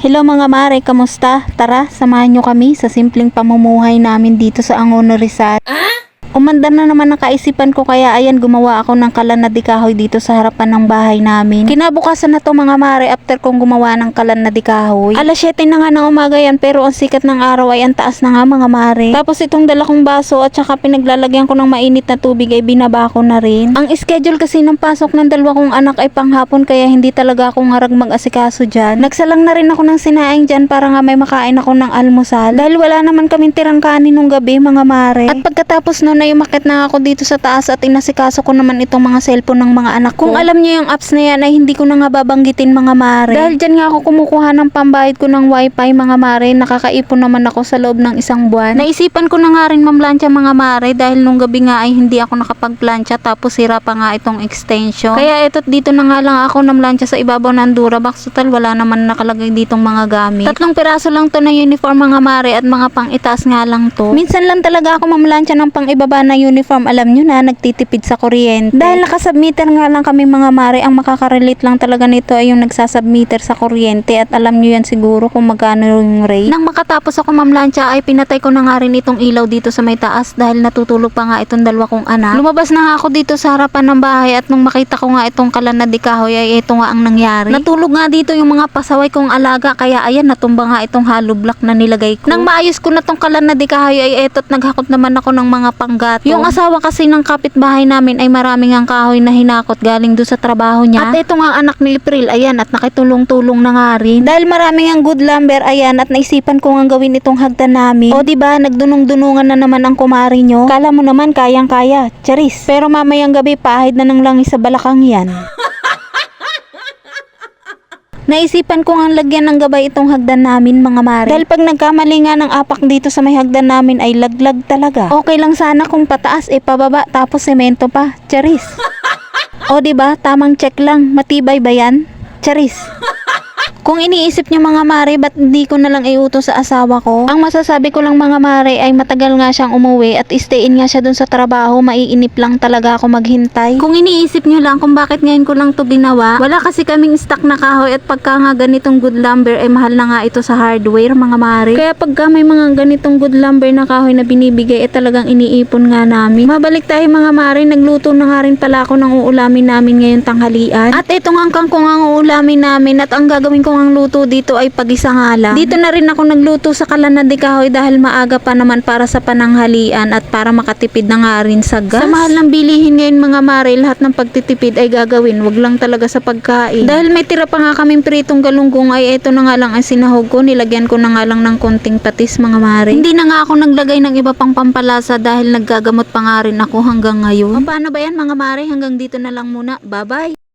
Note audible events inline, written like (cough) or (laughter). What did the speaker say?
Hello mga mare, kamusta? Tara, samahan nyo kami sa simpleng pamumuhay namin dito sa Angono Rizal. Umanda na naman ang kaisipan ko kaya ayan gumawa ako ng kalan na dikahoy dito sa harapan ng bahay namin. Kinabukasan na to mga mare after kong gumawa ng kalan na dikahoy. Alas 7 na nga ng umaga yan pero ang sikat ng araw ay ang taas na nga mga mare. Tapos itong dala kong baso at saka pinaglalagyan ko ng mainit na tubig ay binaba ko na rin. Ang schedule kasi ng pasok ng dalawa kong anak ay panghapon kaya hindi talaga ako ngarag mag-asikaso dyan. Nagsalang na rin ako ng sinaing dyan para nga may makain ako ng almusal. Dahil wala naman kaming tirang kanin nung gabi mga mare. At pagkatapos nun ay umakit na ako dito sa taas at inasikaso ko naman itong mga cellphone ng mga anak ko. Kung alam niyo yung apps na yan ay hindi ko na nga babanggitin mga mare. Dahil dyan nga ako kumukuha ng pambayad ko ng wifi mga mare. Nakakaipon naman ako sa loob ng isang buwan. Naisipan ko na nga rin mamlansya mga mare dahil nung gabi nga ay hindi ako nakapagplansya tapos sira pa nga itong extension. Kaya ito't dito na nga lang ako namlansya sa ibabaw ng Durabox. Total wala naman nakalagay ditong mga gamit. Tatlong piraso lang to na uniform mga mare at mga pang itaas nga lang to. Minsan lang talaga ako mamlansya ng pang ibaba na uniform. Alam nyo na, nagtitipid sa kuryente. Dahil nakasubmitter nga lang kami mga mare, ang makakarelate lang talaga nito ay yung nagsasubmitter sa kuryente at alam nyo yan siguro kung magkano yung rate. Nang makatapos ako mamlansya ay pinatay ko na nga rin itong ilaw dito sa may taas dahil natutulog pa nga itong dalawa kong anak. Lumabas na ako dito sa harapan ng bahay at nung makita ko nga itong kalan na dikahoy ay ito nga ang nangyari. Natulog nga dito yung mga pasaway kong alaga kaya ayan natumba nga itong hollow block na nilagay ko. Nang maayos ko na tong kalan na dikahoy ay eto't naghakot naman ako ng mga panggatong. Yung asawa kasi ng kapitbahay namin ay maraming ang kahoy na hinakot galing doon sa trabaho niya. At ito nga anak ni April ayan at nakitulong-tulong na nga rin. Dahil maraming ang good lumber ayan at naisipan ko nga gawin itong hagdan namin. O di ba nagdunong-dunungan na naman ang kumari nyo. Kala mo naman kayang-kaya. Charis. Pero mamayang gabi pahid na ng langis sa balakang yan. (laughs) Naisipan ko ang lagyan ng gabay itong hagdan namin mga mare. Dahil pag nagkamali nga ng apak dito sa may hagdan namin ay laglag talaga. Okay lang sana kung pataas e pababa tapos semento pa. Charis. (laughs) o ba tamang check lang. Matibay ba yan? Charis. Kung iniisip nyo mga mare, ba't hindi ko na lang iutos sa asawa ko? Ang masasabi ko lang mga mare ay matagal nga siyang umuwi at stayin nga siya dun sa trabaho, maiinip lang talaga ako maghintay. Kung iniisip nyo lang kung bakit ngayon ko lang to ginawa, wala kasi kaming stock na kahoy at pagka nga ganitong good lumber ay mahal na nga ito sa hardware mga mare. Kaya pagka may mga ganitong good lumber na kahoy na binibigay ay talagang iniipon nga namin. Mabalik tayo mga mare, nagluto na nga rin pala ako ng uulamin namin ngayong tanghalian. At itong ang kangkong ang uulamin namin at ang gagawin ko ang luto dito ay pag-isa nga lang. Dito na rin ako nagluto sa kalan na di kahoy dahil maaga pa naman para sa pananghalian at para makatipid na nga rin sa gas. Sa mahal ng bilihin ngayon mga mare, lahat ng pagtitipid ay gagawin. Wag lang talaga sa pagkain. Dahil may tira pa nga kaming pritong galunggong ay ito na nga lang ang sinahog ko. Nilagyan ko na nga lang ng konting patis mga mare. Hindi na nga ako naglagay ng iba pang pampalasa dahil naggagamot pa nga rin ako hanggang ngayon. O, paano ba yan mga mare? Hanggang dito na lang muna. Bye-bye!